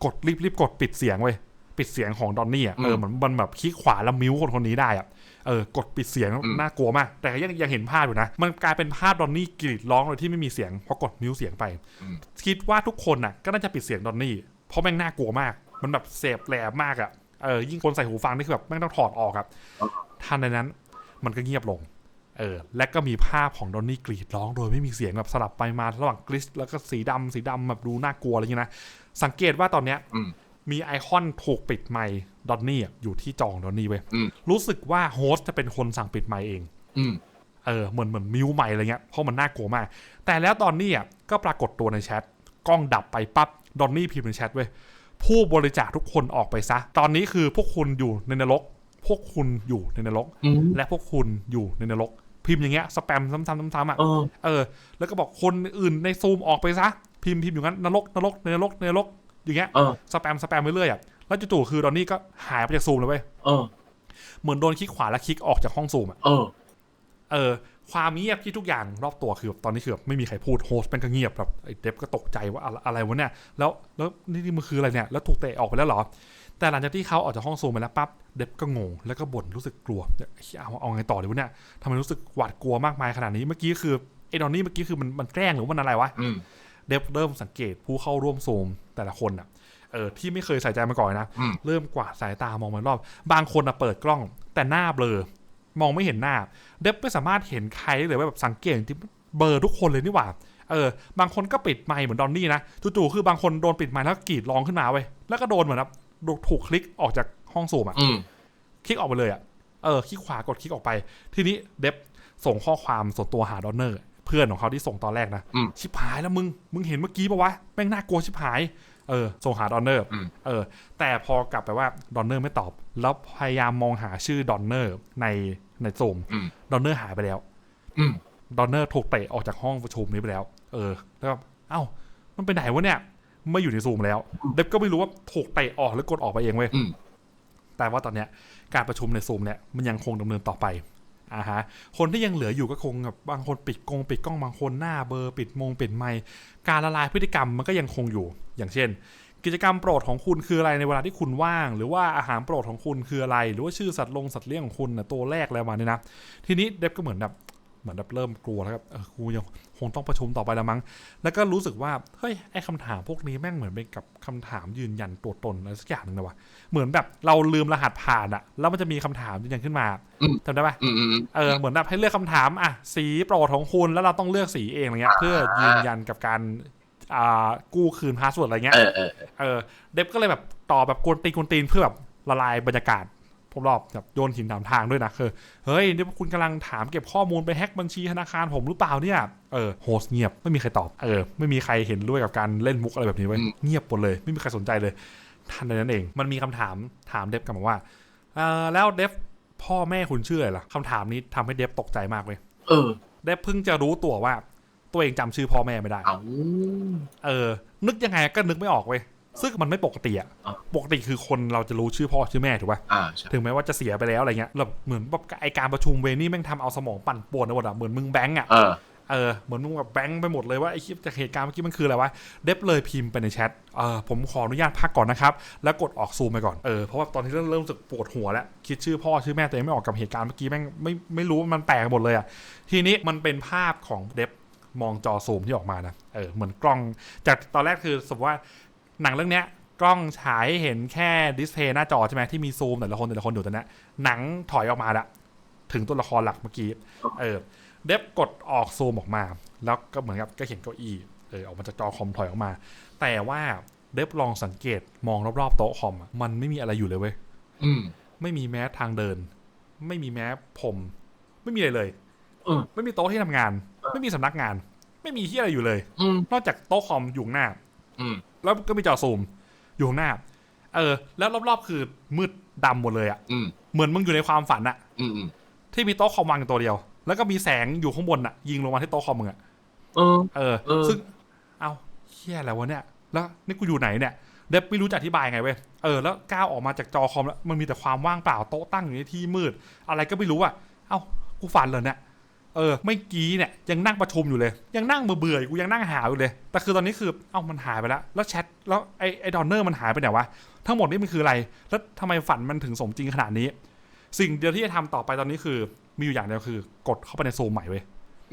[SPEAKER 1] กดรีบรีบกดปิดเสียงเว้ยปิดเสียงของดอนนี่อะเออเหมือนมันแบบคลิกขวาแล้วมิวคนคนนี้ได้อะ เออกดปิดเสียง
[SPEAKER 2] อืม
[SPEAKER 1] น่ากลัวมาก แต่ยังยังเห็นภาพอยู่นะ มันกลายเป็นภาพดอนนี่กรีดร้องโดยที่ไม่มีเสียงเพราะกดมิวเสียงไป
[SPEAKER 2] อืม
[SPEAKER 1] คิดว่าทุกคนน่ะก็น่าจะปิดเสียงดอนนี่เพราะแม่งน่ากลัวมาก มันแบบเสพแหลมมากอะ่ะเออยิ่งคนใส่หูฟังนี่คือแบบแม่งต้องถอดออกอะทันในนั้นมันก็เงียบลงเออและก็มีภาพของดอนนี่กรีดร้องโดยไม่มีเสียงแบบสลับไปมาระหว่างกริสแล้วก็สีดำสีดำแบบดูน่ากลัวอะไรอย่างเงี้ยนะสังเกตว่าตอนเนี้ย
[SPEAKER 2] อื ม
[SPEAKER 1] มีไอคอนถูกปิดไมค์ดอนนี่อะอยู่ที่จอของดอนนี่เว้ย
[SPEAKER 2] อืม
[SPEAKER 1] รู้สึกว่าโฮสต์จะเป็นคนสั่งปิดไมค์เอง
[SPEAKER 2] อืม
[SPEAKER 1] เออเหมือนเหมือนมิวใหม่อะไรเงี้ยเพราะมันน่ากลัวมาก แต่แล้วตอนนี้อะก็ปรากฏตัวในแชทกล้องดับไปปั๊บดอนนี่พิมพ์ในแชทเว้ยผู้บริจาคทุกคนออกไปซะ ตอนนี้คือพวกคุณอยู่ในนรก พวกคุณอยู่ในนรก
[SPEAKER 2] อืม
[SPEAKER 1] และพวกคุณอยู่ในนรก พิมพ์อย่างเงี้ยสแปมซ้ำๆซ้ำๆอะ
[SPEAKER 2] เออ
[SPEAKER 1] เออแล้วก็บอกคนอื่นในซูมออกไปซะ พิมพ์พิมพ์อยู่งั้นนรกนรกในนรกในนรก อย่างเงี้ย
[SPEAKER 2] เออ
[SPEAKER 1] สแปมสแปมไปเรื่อยอะแล้วจู่ๆคือดอนนี่ก็หายไปจากซูมเลยเว้ย
[SPEAKER 2] เออ
[SPEAKER 1] เหมือนโดนคลิกขวาแล้วคลิกออกจากห้องซูมอะ
[SPEAKER 2] เออ
[SPEAKER 1] เออ ความเงียบที่ทุกอย่างรอบตัวคือแบบตอนนี้คือแบบไม่มีใครพูดโฮสต์มันก็เงียบแบบไอ้เดฟก็ตกใจว่าอะไรอะไรวะเนี่ยแล้วแล้วนี่นี่มันคืออะไรเนี่ยแล้วถูกเตะออกไปแล้วเหรอ แต่หลังจากที่เขาออกจากห้องซูมไปแล้วปั๊บเดฟก็งงแล้วก็บ่นรู้สึกกลัวเฮ้ยเอาเอาไงต่อดีวะเนี่ยทำไมรู้สึกหวาดกลัวมากมายขนาดนี้เมื่อกี้คือไอ้ดอนนี่เมื่อกี้คือมันมันแกล้งหรือว่ามันอะไรวะ
[SPEAKER 2] อืม
[SPEAKER 1] เดฟเริ่มสังเกตผู้เข้าร่วมซูมแต่ละคนอะเออที่ไม่เคยใส่ใจมาก่อนนะ
[SPEAKER 2] อืม
[SPEAKER 1] เริ่มกวาดสายตามองไปรอบ บางคนอะเปิดกล้อง แต่หน้าเบลอ มองไม่เห็นหน้า เดฟไม่สามารถเห็นใครได้เลยว่าแบบสังเกตจริงๆเบลอทุกคนเลยนี่หว่าเออบางคนก็ปิดไมค์เหมือนดอนนี่นะจู่ๆคือบางคนโดนปิดไมค์แล้วก็กรีดร้องขึ้นมาเว้ยแล้วก็โดนเหมือนแบบถูกคลิกออกจากห้องซูมอะ
[SPEAKER 2] อืม
[SPEAKER 1] คลิกออกไปเลยอะเออคลิกขวากดคลิกออกไป ทีนี้เดฟส่งข้อความส่วนตัวหาดอนเนอร์เพื่อนของเขาที่ส่งตอนแรกนะ
[SPEAKER 2] อืม
[SPEAKER 1] ชิบหายแล้วมึงมึงเห็นเมื่อกี้ปะวะแม่งน่ากลัวชิบหายเออส่งหาดอนเนอร์
[SPEAKER 2] อืม
[SPEAKER 1] เออแต่พอกลับไปว่าดอนเนอร์ไม่ตอบ แล้วพยายามมองหาชื่อดอนเนอร์ในในซูม
[SPEAKER 2] อืม
[SPEAKER 1] ดอนเนอร์หายไปแล้ว
[SPEAKER 2] อืม
[SPEAKER 1] ดอนเนอร์ถูกเตะออกจากห้องประชุมนี้ไปแล้ว เออ แล้วก็เอ้า มันไปไหนวะเนี่ย ไม่อยู่ในซูมแล้ว เดฟก็ไม่รู้ว่าถูกเตะออกหรือกดออกไปเองเว้ย
[SPEAKER 2] อืม
[SPEAKER 1] แต่ว่าตอนเนี้ยการประชุมในซูมเนี่ยมันยังคงดำเนินต่อไป อ่าฮะคนที่ยังเหลืออยู่ก็คงแบบบางคนปิดกงปิดกล้องบางคนหน้าเบอร์ปิดมงปิดไมค์การละลายพฤติกรรมมันก็ยังคงอยู่ อย่างเช่น กิจกรรมโปรดของคุณคืออะไรในเวลาที่คุณว่าง หรือว่าอาหารโปรดของคุณคืออะไร หรือว่าชื่อสัตว์ลงสัตว์เลี้ยงของคุณนะตัวแรกอะไรมาเนี่ยนะทีนี้เดฟก็เหมือนแบบ เหมือนแบบเริ่มกลัวแล้วครับเออกูยังคงต้องประชุมต่อไปแล้วมั้ง แล้วก็รู้สึกว่า เฮ้ย ไอ้คำถามพวกนี้แม่งเหมือนเป็นกับคำถามยืนยันตัวตนอะไรสักอย่างหนึงนะวะ เหมือนแบบเราลืมรหัสผ่านอะแล้วมันจะมีคำถามยืนยันขึ้นมา
[SPEAKER 2] อืม
[SPEAKER 1] จำได้ปะ
[SPEAKER 2] อืมอืมอืม
[SPEAKER 1] เออ เหมือนแบบให้เลือกคำถามอะสีโปรดของคุณ แล้วเราต้องเลือกสีเองอะไรเงี้ย เพื่อยืนยันกับการอ่ากู้คืนพาสเวิร์ดอะไรเงี้ย
[SPEAKER 2] เออเออเออ
[SPEAKER 1] เออเดฟก็เลยแบบต่อบแบบกวนตีนกวนตีนเพื่อแบบละลายบรรยากาศ รอบๆแบบโยนหินถามทางด้วยนะคือเฮ้ยนี่คุณกำลังถามเก็บข้อมูลไปแฮ็กบัญชีธนาคารผมหรือเปล่าเนี่ยเออโฮสต์เงียบไม่มีใครตอบเออไม่มีใครเห็นด้วยกับการเล่นมุกอะไรแบบนี้ไว้ยเงียบหมดเลยไม่มีใครสนใจเลยทันใดนั้นเอง มันมีคำถามถามเดฟกลับมาว่าเออแล้วเดฟพ่อแม่คุณชื่ออะไรล่ะคำถามนี้ทำให้เดฟตกใจมากเลย
[SPEAKER 2] เออ
[SPEAKER 1] เดฟเพิ่งจะรู้ตัวว่า ตัวเองจำชื่อพ่อแม่ไม่ได้
[SPEAKER 2] เอา
[SPEAKER 1] เออ นึกยังไงก็นึกไม่ออกเว้ย ซึ่งมันไม่ปกติอะ
[SPEAKER 2] อะ
[SPEAKER 1] ปกติคือคนเราจะรู้ชื่อพ่อชื่อแม่ถูกป่ะ
[SPEAKER 2] อ่าใช่
[SPEAKER 1] ถึงแม้ว่าจะเสียไปแล้วอะไรเงี้ยแบบเหมือนแบบไอการประชุมเวนี่แม่งทำเอาสมองปั่นป่วนไปหมดอะเหมือนมึงแบงก์อะ
[SPEAKER 2] เออ
[SPEAKER 1] เออเหมือนมึงแบบแบงก์ไปหมดเลยว่าไอคลิปจากเหตุการณ์เมื่อกี้มันคืออะไรวะเดฟเลยพิมพ์ไปในแชทเออผมขออนุญาตพักก่อนนะครับ แล้วกดออกซูมไปก่อนเออเพราะว่าตอนที่เริ่มเริ่มรู้สึกปวดหัวแล้ว คิดชื่อพ่อชื่อแม่ตัวเองไม่ออกกับเหตุการณ์เมื่อกี้แม่งไม่ไม่รู้ว่ามันแปลกหมดเลยอะทีนี้มันเป็นภาพของเดฟมองจอซูมที่ออกมานะเออเหมือนกล้องจากตอนแรกคือสมมติว่า หนังเรื่องเนี้ยกล้องฉายให้เห็นแค่ดิสเพย์หน้าจอใช่ไหมที่มีซูมแต่ละคนแต่ละคนอยู่ตรงเนี้ยหนังถอยออกมาละถึงตัวละครหลักเมื่อกี้เออเดฟกดออกซูมออกมา แล้วก็เหมือนกับก็เห็นเก้าอี้เออออกมาจากจอคอมถอยออกมา แต่ว่าเดฟลองสังเกตมองรอบๆโต๊ะคอมอะมันไม่มีอะไรอยู่เลยเว้ย
[SPEAKER 2] อืม
[SPEAKER 1] ไม่มีแม้ทางเดิน ไม่มีแม้ผมไม่มีอะไรเลย
[SPEAKER 2] เออ
[SPEAKER 1] ไม่มีโต๊ะที่ทำงาน ไม่มีสำนักงาน ไม่มีที่อะไรอยู่เลย
[SPEAKER 2] อืม
[SPEAKER 1] นอกจากโต๊ะคอมอยู่ข้างหน้า
[SPEAKER 2] อืม
[SPEAKER 1] แล้วก็มีจอซูมอยู่ข้างหน้า เออ แล้วรอบๆคือมืดดำหมดเลยอะ
[SPEAKER 2] อืม
[SPEAKER 1] เหมือนมึงอยู่ในความฝันอะ
[SPEAKER 2] อืมอืม
[SPEAKER 1] ที่มีโต๊ะคอมวางอยู่ตัวเดียว แล้วก็มีแสงอยู่ข้างบนอะยิงลงมาที่โต๊ะคอมมึงอะ
[SPEAKER 2] เออ
[SPEAKER 1] เออ
[SPEAKER 2] เออ
[SPEAKER 1] ซึ่ง เอาเฮียอะไรวะเนี่ย แล้วนี่กูอยู่ไหนเนี่ยเดฟไม่รู้จะอธิบายไงเว้ย เออ แล้วก้าวออกมาจากจอคอมแล้วมันมีแต่ความว่างเปล่าโต๊ะตั้งอยู่ในที่มืด อะไรก็ไม่รู้อะเอ้า กูฝันเหรอเนี่ย เออไม่กี้เนี่ยยังนั่งประชุมอยู่เลย ยังนั่งเบื่อๆอยู่กูยังนั่งหาอยู่เลย แต่คือตอนนี้คือเอ้ามันหายไปแล้ว แล้วแชทแล้วไอ้ไอ้ดอนเนอร์มันหายไปไหนวะทั้งหมดนี่มันคืออะไร แล้วทำไมฝันมันถึงสมจริงขนาดนี้ สิ่งเดียวที่จะทำต่อไปตอนนี้คือ มีอยู่อย่างเดียวคือ กดเข้าไปในซูมใหม่เว้ย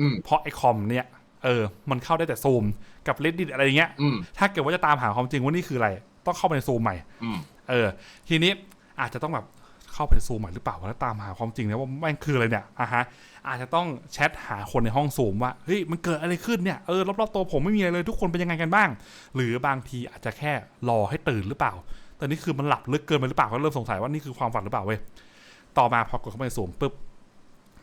[SPEAKER 2] อืม
[SPEAKER 1] เพราะไอคอมเนี่ยเออ มันเข้าได้แต่ซูมกับ reddit อะไรอย่างเงี้ย
[SPEAKER 2] อืม
[SPEAKER 1] ถ้าเกิดว่าจะตามหาความจริงว่านี่คืออะไร ต้องเข้าไปในซูมใหม่
[SPEAKER 2] อืม
[SPEAKER 1] เออ ทีนี้อาจจะต้องแบบเข้าไปในซูมใหม่หรือเปล่าแล้วตามหาความจริงนะว่าแม่งคืออะไรเนี่ยอะฮะ อาจจะต้องแชทหาคนในห้องซูมว่าเฮ้ยมันเกิดอะไรขึ้นเนี่ยเออรอบๆตัวผมไม่มีอะไรเลยทุกคนเป็นยังไงกันบ้าง หรือบางทีอาจจะแค่รอให้ตื่นหรือเปล่า แต่นี่คือมันหลับลึกเกินไปหรือเปล่าก็เริ่มสงสัยว่านี่คือความฝันหรือเปล่าเว้ยต่อมาพอกดเข้าไปในซูมปุ๊บ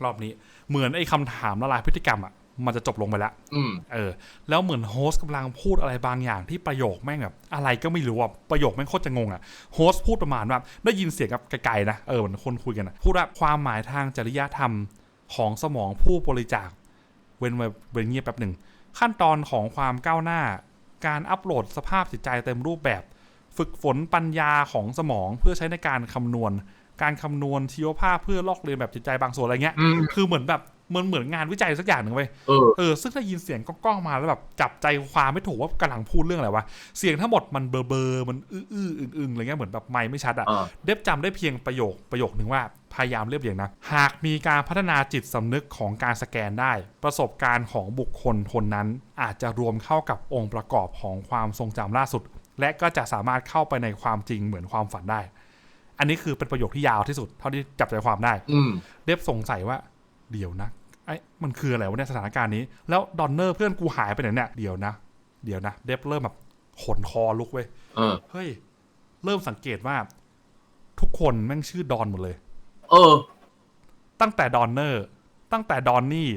[SPEAKER 1] รอบนี้ เหมือนไอ้คำถามละลายพฤติกรรมอะมันจะจบลงไปแล้ว
[SPEAKER 2] อืม
[SPEAKER 1] เออ แล้วเหมือนโฮสต์กำลังพูดอะไรบางอย่างที่ประโยคแม่งแบบอะไรก็ไม่รู้อะ ประโยคแม่งโคตรจะงงอะ โฮสต์พูดประมาณว่าได้ยินเสียงกับไกลๆนะ เออเหมือนคนคุยกันนะพูดว่าความหมายทางจริยธรรม ของสมองผู้บริจาค เว้นไว้เว้นเงียบแป๊บหนึ่ง ขั้นตอนของความก้าวหน้า การอัปโหลดสภาพจิตใจเต็มรูปแบบ ฝึกฝนปัญญาของสมองเพื่อใช้ในการคำนวณ การคำนวณชีวภาพเพื่อลอกเลียนแบบจิตใจบางส่วนอะไรเงี้ย
[SPEAKER 2] อืม
[SPEAKER 1] คือเหมือนแบบ เหมือนเหมือนงานวิจัยสักอย่างหนึ่งเว้ย
[SPEAKER 2] เออ
[SPEAKER 1] เออซึ่งได้ยินเสียงก้องๆมาแล้วแบบจับใจความไม่ถูกว่ากำลังพูดเรื่องอะไรวะเสียงทั้งหมดมันเบอร์เบอร์มันอื้ออื้ออึงๆอะไรเงี้ยเหมือนแบบไม่ไม่ชัดอะ
[SPEAKER 2] อ่า
[SPEAKER 1] เดฟจำได้เพียงประโยคประโยคหนึ่งว่าพยายามเรียบเรียงนะหากมีการพัฒนาจิตสำนึกของการสแกนได้ ประสบการณ์ของบุคคลคนนั้นอาจจะรวมเข้ากับองค์ประกอบของความทรงจำล่าสุด และก็จะสามารถเข้าไปในความจริงเหมือนความฝันได้ อันนี้คือเป็นประโยคที่ยาวที่สุด เท่าที่จับใจความได้
[SPEAKER 2] อืม
[SPEAKER 1] เดฟสงสัยว่า เดี๋ยวนะไอ้มันคืออะไรวะเนี่ยสถานการณ์นี้ แล้วดอนเนอร์เพื่อนกูหายไปไหนเนี่ยเดี๋ยวนะ เดี๋ยวนะ เดฟเริ่มแบบขนคอลุกเว้ย
[SPEAKER 2] เออ
[SPEAKER 1] เฮ้ย เริ่มสังเกตว่า ทุกคนแม่งชื่อดอนหมดเลย
[SPEAKER 2] เออ
[SPEAKER 1] ตั้งแต่ดอนเนอร์ ตั้งแต่ดอนนี่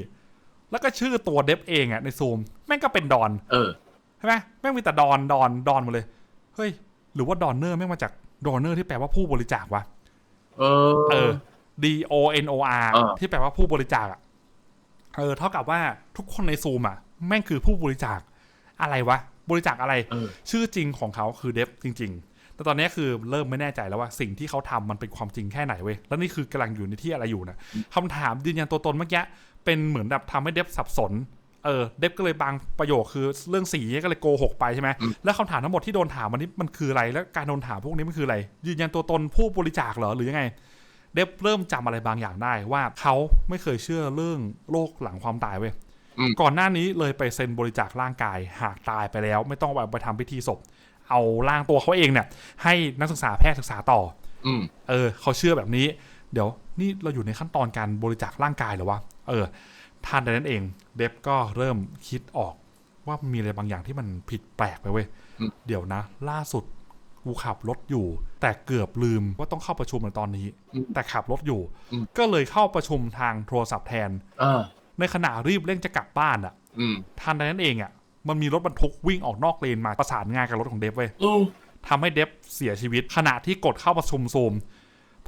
[SPEAKER 1] แล้วก็ชื่อตัวเดฟเองอะในซูม แม่งก็เป็นดอน
[SPEAKER 2] เออ
[SPEAKER 1] ใช่ไหมแม่งมีแต่ดอนดอนดอนหมดเลย เฮ้ย หรือว่าดอนเนอร์แม่งมาจากดอนเนอร์ที่แปลว่าผู้บริจาควะ
[SPEAKER 2] เออ
[SPEAKER 1] เออ D O N O R
[SPEAKER 2] เออ
[SPEAKER 1] ที่แปลว่าผู้บริจาคอะเออเท่ากับว่าทุกคนในซูมอะแม่งคือผู้บริจาคอะไรวะ บริจาคอะไร
[SPEAKER 2] เออ
[SPEAKER 1] ชื่อจริงของเขาคือเดฟจริง ๆ แต่ตอนนี้คือเริ่มไม่แน่ใจแล้วว่าสิ่งที่เขาทำมันเป็นความจริงแค่ไหนเว้ย แล้วนี่คือกำลังอยู่ในที่อะไรอยู่นะคำถามยืนยันตัวตนเมื่อกี้เป็นเหมือนแบบทำให้เดฟสับสน เออ เดฟก็เลยบางประโยคคือเรื่องสีก็เลยโกหกไปใช่ไหม
[SPEAKER 2] อืม
[SPEAKER 1] แล้วคำถามทั้งหมดที่โดนถามวันนี้มันคืออะไร แล้วการโดนถามพวกนี้มันคืออะไร ยืนยันตัวตนผู้บริจาคเหรอหรือยังไง เดฟเริ่มจำอะไรบางอย่างได้ว่าเขาไม่เคยเชื่อเรื่องโลกหลังความตายเว้ย
[SPEAKER 2] อืม
[SPEAKER 1] ก่อนหน้านี้เลยไปเซ็นบริจาคร่างกายหากตายไปแล้ว ไม่ต้องไปทำพิธีศพ เอาร่างตัวเขาเองเนี่ย ให้นักศึกษาแพทย์ศึกษาต่อ
[SPEAKER 2] อืม
[SPEAKER 1] เออ เขาเชื่อแบบนี้ เดี๋ยวนี่เราอยู่ในขั้นตอนการบริจาคร่างกายเหรอวะเออท่านใดนั้นเอง เดฟก็เริ่มคิดออกว่ามีอะไรบางอย่างที่มันผิดแปลกไปเว้ย
[SPEAKER 2] อืม
[SPEAKER 1] เดี๋ยวนะ ล่าสุด กูขับรถอยู่ แต่เกือบลืมว่าต้องเข้าประชุมในตอนนี้ แต่ขับรถอยู่ ก็เลยเข้าประชุมทางโทรศัพท์แทน
[SPEAKER 2] เออ
[SPEAKER 1] ในขณะรีบเร่งจะกลับบ้านอะ
[SPEAKER 2] อืม
[SPEAKER 1] ทันใดนั้นเองอะ มันมีรถบรรทุกวิ่งออกนอกเลนมาประสานงานกับรถของเดฟเว้ย
[SPEAKER 2] อืม
[SPEAKER 1] ทำให้เดฟเสียชีวิตขณะที่กดเข้าประชุมซูม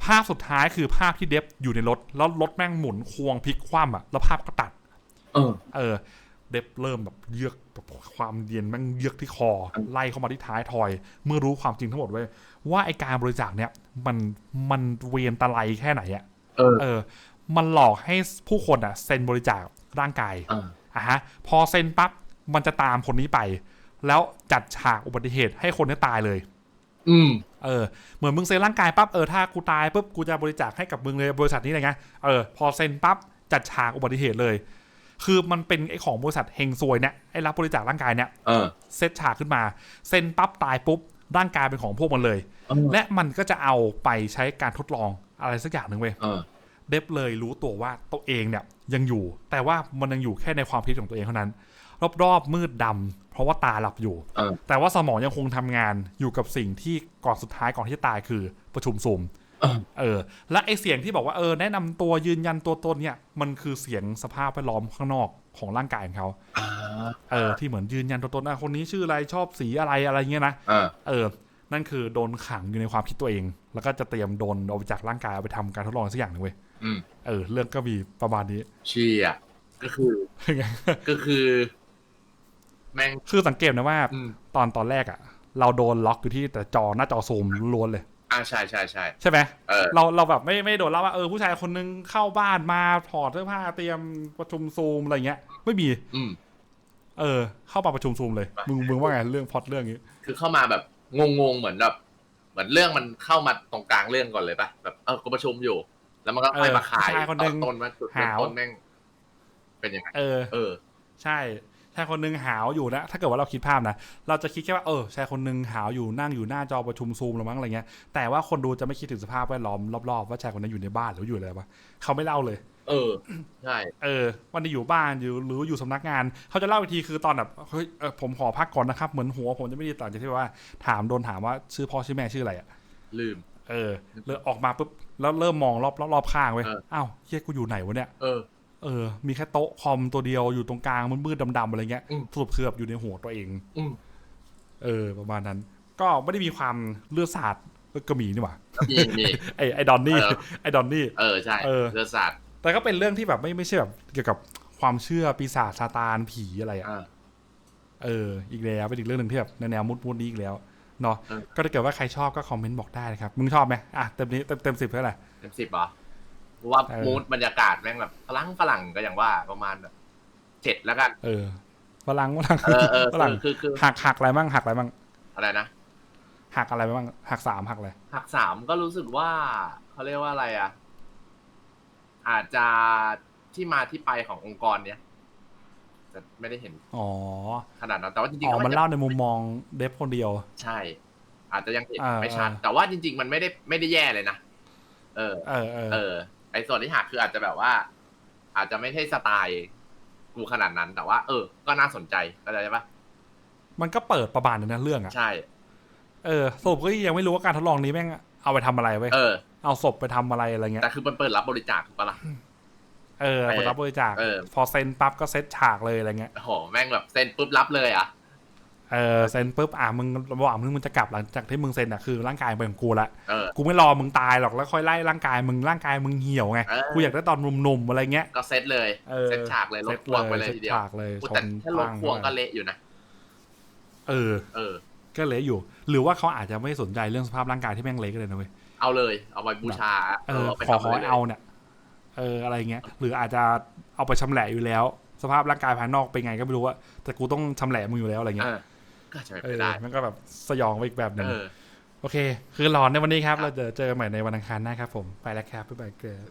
[SPEAKER 1] ภาพสุดท้ายคือภาพที่เดฟอยู่ในรถ แล้วรถแม่งหมุนควงพลิกคว่ำอะแล้วภาพก็ตัด
[SPEAKER 2] เออ
[SPEAKER 1] เออ เดฟเริ่มแบบเยือกแบบความเย็นแม่งเยือกที่คอ ไล่เข้ามาที่ท้ายทอย เมื่อรู้ความจริงทั้งหมดเว้ยว่าไอการบริจาคเนี่ย มันมันเวียนตะไลแค่ไหนอะ
[SPEAKER 2] เออ
[SPEAKER 1] เออ มันหลอกให้ผู้คนอะเซ็นบริจาคร่างกาย
[SPEAKER 2] เออ
[SPEAKER 1] อะฮะ พอเซ็นปั๊บมันจะตามคนนี้ไป แล้วจัดฉากอุบัติเหตุให้คนนี้ตายเลย
[SPEAKER 2] อืม
[SPEAKER 1] เออ เหมือนมึงเซ็นร่างกายปั๊บเออถ้ากูตายปุ๊บกูจะบริจาคให้กับมึงเลยบริษัทนี้เลยไงเออพอเซ็นปั๊บจัดฉากอุบัติเหตุเลย คือมันเป็นไอ้ของบริษัทเฮงซวยเนี่ยไอ้รับบริจาคร่างกายเนี่ย
[SPEAKER 2] เออ
[SPEAKER 1] เซตฉากขึ้นมา เซ็นปั๊บตายปุ๊บร่างกายเป็นของพวกมันเลย
[SPEAKER 2] เออ
[SPEAKER 1] และมันก็จะเอาไปใช้การทดลองอะไรสักอย่างหนึ่งเว้ย
[SPEAKER 2] เออ
[SPEAKER 1] เดฟเลยรู้ตัวว่าตัวเองเนี่ยยังอยู่ แต่ว่ามันยังอยู่แค่ในความคิดของตัวเองเท่านั้น รอบๆมืดดำเพราะว่าตาหลับอยู่
[SPEAKER 2] เออ
[SPEAKER 1] แต่ว่าสมองยังคงทำงานอยู่กับสิ่งที่ก่อนสุดท้ายก่อนที่จะตายคือประชุมซูม
[SPEAKER 2] เออ
[SPEAKER 1] เออ และไอเสียงที่บอกว่าเออแนะนำตัวยืนยันตัวตนเนี่ย มันคือเสียงสภาพแวดล้อมข้างนอกของร่างกายของเขา
[SPEAKER 2] อ่า
[SPEAKER 1] เออ ที่เหมือนยืนยันตัวตนอะคนนี้ชื่ออะไรชอบสีอะไรอะไรเงี้ยนะ
[SPEAKER 2] เออ
[SPEAKER 1] เออ นั่นคือโดนขังอยู่ในความคิดตัวเอง แล้วก็จะเตรียมโดนเอาไปจากร่างกายเอาไปทำการทดลองสักอย่างหนึ่งเว้ย
[SPEAKER 2] อืม
[SPEAKER 1] เออ เรื่องก็มีประมาณนี้
[SPEAKER 2] เชี่ยก็คือ ก็คือ แม่ง
[SPEAKER 1] คือสังเกตนะว่า
[SPEAKER 2] อืม
[SPEAKER 1] ตอนตอนแรกอะเราโดนล็อกอยู่ที่แต่จอหน้าจอซูมล้วนเลย
[SPEAKER 2] อ่าใช่ใช่ใช่
[SPEAKER 1] ใช่ไหม
[SPEAKER 2] เออ
[SPEAKER 1] เราเราแบบไม่ไม่โดนเล่าว่าเออผู้ชายคนนึงเข้าบ้านมาถอดเสื้อผ้าเตรียมประชุมซูมอะไรเงี้ย ไม่มี
[SPEAKER 2] อืม
[SPEAKER 1] เออ เข้ามาประชุมซูมเลย มึงมึงว่าไงเรื่องพล็อดเรื่องนี้
[SPEAKER 2] คือเข้ามาแบบงงๆเหมือนแบบเหมือนเรื่องมันเข้ามาตรงกลางเรื่องก่อนเลยปะแบบเออกูประชุมอยู่ แล้วมันก็ค่อยมาขาย
[SPEAKER 1] เออผู้ชายคนหนึ่ง
[SPEAKER 2] ตอต้นมาจุดเริ่ม
[SPEAKER 1] หาว
[SPEAKER 2] ต้นแม่งเป็นยังไง
[SPEAKER 1] เออ
[SPEAKER 2] เออ
[SPEAKER 1] ใช่ ชายคนหนึ่งหาวอยู่นะถ้าเกิดว่าเราคิดภาพนะเราจะคิดแค่ว่าเออชายคนหนึ่งหาวอยู่นั่งอยู่หน้าจอประชุมซูมหรือมั้งอะไรเงี้ยแต่ว่าคนดูจะไม่คิดถึงสภาพแวดล้อมรอบๆว่าชายคนนั้นอยู่ในบ้านหรืออยู่อะไรวะเขาไม่เล่าเลย
[SPEAKER 2] เออใช่
[SPEAKER 1] เออ วันนี้อยู่บ้านอยู่หรืออยู่สำนักงาน เขาจะเล่าอีกทีคือตอนแบบเฮ้ยเออผมขอพักก่อนนะครับเหมือนหัวผมจะไม่ดีต่างจากที่ว่า ถามโดนถามว่าชื่อพ่อชื่อแม่ชื่ออะไรอะ
[SPEAKER 2] ลืม
[SPEAKER 1] เออเลยออกมาปุ๊บแล้วเริ่มมองรอบรอบรอบข้างเว้ย
[SPEAKER 2] เออ
[SPEAKER 1] อ้าวเฮียกูอยู่ไหนวะเนี่ย
[SPEAKER 2] เออ
[SPEAKER 1] เออ มีแค่โต๊ะคอมตัวเดียวอยู่ตรงกลางมืดๆดำๆอะไรเงี้ย
[SPEAKER 2] อืม
[SPEAKER 1] สรุปคือแบบอยู่ในหัวตัวเอง
[SPEAKER 2] อืม
[SPEAKER 1] เออ ประมาณนั้น ก็ไม่ได้มีความเลือดสาดเออกระหมีนี่หว่า
[SPEAKER 2] มีมี
[SPEAKER 1] ไอไอดอนนี่
[SPEAKER 2] เออ
[SPEAKER 1] ไอดอนนี่
[SPEAKER 2] เออใช่
[SPEAKER 1] เออ
[SPEAKER 2] เลือดสาด
[SPEAKER 1] แต่ก็เป็นเรื่องที่แบบไม่ไม่ใช่แบบเกี่ยวกับความเชื่อปีศาจซาตานผีอะไรอะ
[SPEAKER 2] อ่า
[SPEAKER 1] เออ อีกแล้วเป็นอีกเรื่องหนึ่งที่แบบในแนวมุดมุดๆนี้อีกแล้วเนาะ
[SPEAKER 2] เออ
[SPEAKER 1] ก็ถ้าเกิดว่าใครชอบก็คอมเมนต์บอกได้นะครับ มึงชอบไหมอะเต็มนี้เต็มเต็มสิบเท่าไหร่
[SPEAKER 2] เต็มสิบเหรอ เพราะว่า
[SPEAKER 1] เออ
[SPEAKER 2] มูดบรรยากาศแม่งแบบฝรั่งฝรั่งก็อย่างว่าประมาณแบบเจ็ดแล้วกัน
[SPEAKER 1] เออฝรั่งฝรั่ง
[SPEAKER 2] เออเออ
[SPEAKER 1] ฝรั่ง
[SPEAKER 2] คือคือคือ
[SPEAKER 1] หักหักอะไรบ้างหักอะไรบ้าง
[SPEAKER 2] อะไรนะ
[SPEAKER 1] หักอะไรบ้างหักสามหักอะไร
[SPEAKER 2] หักสามก็รู้สึกว่าเขาเรียกว่าอะไรอะ อาจจะที่มาที่ไปขององค์กรเนี้ยแต่ไม่ได้เห็น
[SPEAKER 1] อ๋อ
[SPEAKER 2] ขนาดนั้นแต่ว่าจริง
[SPEAKER 1] อ๋อ
[SPEAKER 2] ๆ
[SPEAKER 1] มัน
[SPEAKER 2] จะ
[SPEAKER 1] เล่าในมุมมองเดฟคนเดียว
[SPEAKER 2] ใช่ อาจจะยังเห็น
[SPEAKER 1] อ่า
[SPEAKER 2] ไม่ชัด
[SPEAKER 1] อ่า
[SPEAKER 2] แต่ว่าจริง ๆ มันไม่ได้ไม่ได้แย่เลยนะ เออ
[SPEAKER 1] เออเออ
[SPEAKER 2] เออ ไอ้ส่วนที่หักคืออาจจะแบบว่า อาจจะไม่ใช่สไตล์กูขนาดนั้น แต่ว่า เออ ก็น่าสนใจเข้าใจปะ
[SPEAKER 1] มันก็เปิดประมาณนึงนะเรื่องอะ
[SPEAKER 2] ใช่
[SPEAKER 1] เออสรุปก็ยังไม่รู้ว่าการทดลองนี้แม่งเอาไปทำอะไรเว้ย
[SPEAKER 2] เออ
[SPEAKER 1] เอาศพไปทำอะไรอะไรเงี้ย
[SPEAKER 2] แต่คือมันเปิดรับบริจาคถูกปะล่ะ
[SPEAKER 1] เออ
[SPEAKER 2] เออ
[SPEAKER 1] ไปรับบริจาค
[SPEAKER 2] เออ
[SPEAKER 1] พอเซ็นปั๊บก็เซ็ตฉากเลยอะไรเงี้ย
[SPEAKER 2] โอ้โหแม่งแบบเซ็นปุ๊บรับเลยอะ
[SPEAKER 1] เออเซ็นปุ๊บอะมึงระหว่างมึงมึงจะกลับหลังจากที่มึงเซ็นอะคือร่างกายเป็นของกูละ
[SPEAKER 2] เออ
[SPEAKER 1] กูไม่รอมึงตายหรอกแล้วค่อยไล่ร่างกายมึงร่างกายมึงเหี่ยวไง
[SPEAKER 2] เออ
[SPEAKER 1] กูอยากได้ตอนหนุ่มๆอะไรเงี้ย
[SPEAKER 2] ก็เซ็ตเลย
[SPEAKER 1] เออ
[SPEAKER 2] เซ็ตฉากเลยรถพ่วงไปเลย
[SPEAKER 1] ซ็ต
[SPEAKER 2] ทีเดียว
[SPEAKER 1] ฉากเลย
[SPEAKER 2] อุ๊ย
[SPEAKER 1] ช
[SPEAKER 2] แต่
[SPEAKER 1] น
[SPEAKER 2] แค่รถ
[SPEAKER 1] ปัง
[SPEAKER 2] พ่วงก็เละอยู่นะ
[SPEAKER 1] เออ
[SPEAKER 2] เออ
[SPEAKER 1] ก็เละอยู่ หรือว่าเขาอาจจะไม่สนใจเรื่องสภาพร่างกายที่แม่งเละก็เลยนะเว้ย
[SPEAKER 2] เอาเลยเอาไปบูชา
[SPEAKER 1] เออ
[SPEAKER 2] ไป
[SPEAKER 1] ขอ
[SPEAKER 2] ทำ
[SPEAKER 1] ขอ
[SPEAKER 2] อะไร
[SPEAKER 1] ให้
[SPEAKER 2] เลย
[SPEAKER 1] เอาเนี่ยเอออะไรเงี้ย หรืออาจจะเอาไปชำแหละอยู่แล้ว สภาพร่างกายภายนอกเป็นไงก็ไม่รู้ว่าแต่กูต้องชำแหละมึงอยู่แล้วอะไร
[SPEAKER 2] เอ
[SPEAKER 1] เงี้ย
[SPEAKER 2] อ ก็อาจจะ
[SPEAKER 1] เอ
[SPEAKER 2] ไม่
[SPEAKER 1] อ
[SPEAKER 2] ได้
[SPEAKER 1] มันก็แบบสยองไปอีกแบบหนึ่ง
[SPEAKER 2] เออ
[SPEAKER 1] โอเค คือหลอนในวันนี้ครับ
[SPEAKER 2] ครับ
[SPEAKER 1] เราจะเจอกันใหม่ในวันอังคารหน้าครับผม ไปแล้วครับบ๊ายบายเกิร์